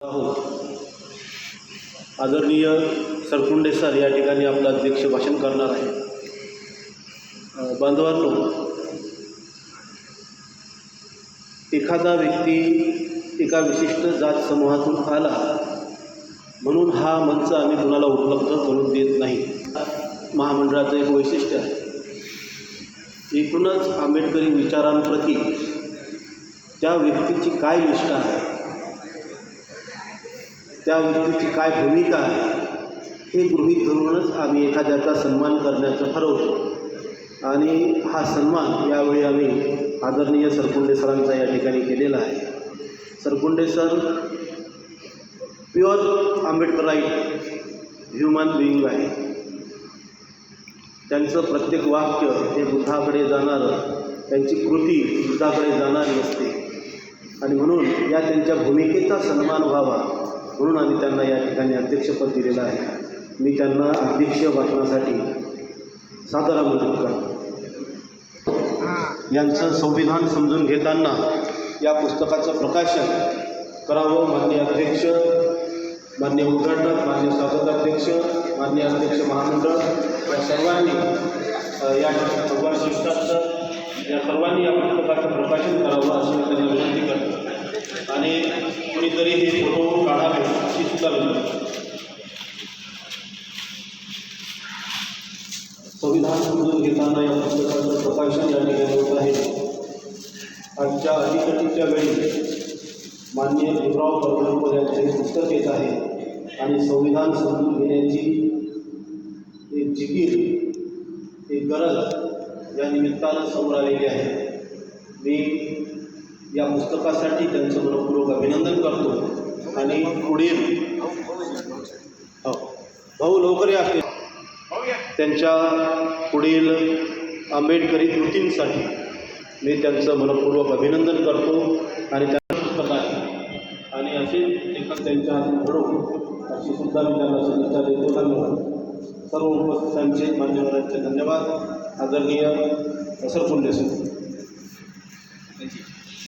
आहोत. आदरणीय सरकुंडे सर या ठिकाणी आपलं अध्यक्ष भाषण करणार आहे बांधवांनो एखादा व्यक्ती एका विशिष्ट जात समूहातून आला म्हणून हा मंच आम्ही कुणाला उपलब्ध करून देत नाही. महामंडळाचं एक वैशिष्ट्य आहे. एकूणच आंबेडकरी विचारांप्रती त्या व्यक्तीची काय निष्ठा आहे? त्या व्यक्तीची काय भूमिका आहे हे गृहीत धरूनच आम्ही एखाद्याचा सन्मान करण्याचं ठरवतो. आणि हा सन्मान यावेळी आम्ही आदरणीय सरकुंडे सरांचा या ठिकाणी केलेला आहे. Sarkunde sir pure Ambedkarite human being आहे. त्यांचं प्रत्येक वाक्य हे बुद्धाकडे जाणारं त्यांची कृती बुद्धाकडे जाणारी असते. आणि म्हणून या त्यांच्या भूमिकेचा सन्मान व्हावा म्हणून आम्ही त्यांना या ठिकाणी अध्यक्षपद दिलेलं आहे. मी त्यांना अध्यक्ष भाषणासाठी सादर आमंत्रित करतो. यांचं संविधान समजून घेताना या पुस्तकाचं प्रकाशन करावं मान्य अध्यक्ष मान्य उद्घाटक मान्य स्वागताध्यक्ष मान्य अध्यक्ष महामंडळ या सर्वांनी या भगवान शिष्टाचं या सर्वांनी या पुस्तकाचं प्रकाशन करावं अशी मी त्यांना विनंती करतो. आणि कुणीतरी हे संविधान समजून घेताना या पुस्तकाचं प्रकाशन या ठिकाणी होत आहे. आजच्या अलीकडीच्या वेळी मान्य भीमराव परमडकर यांचे पुस्तक येत आहे आणि संविधान समजून घेण्याची एक जिकीर एक गरज या निमित्तानं समोर आलेली आहे. मी या पुस्तकासाठी त्यांचं मनपूर्वक अभिनंदन करतो आणि पुढील हो भाऊ लवकर या. त्यांच्या पुढील आंबेडकरी कृतींसाठी मी त्यांचं मनपूर्वक अभिनंदन करतो आणि त्यांना पुस्तक आहे आणि असे लेखन त्यांच्या हातून घडवू अशी सुद्धा मी त्यांना शुभेच्छा देतो. धन्यवाद सर्व उपस्थितांचे मान्यवरांचे धन्यवाद. आदरणीय असर सर.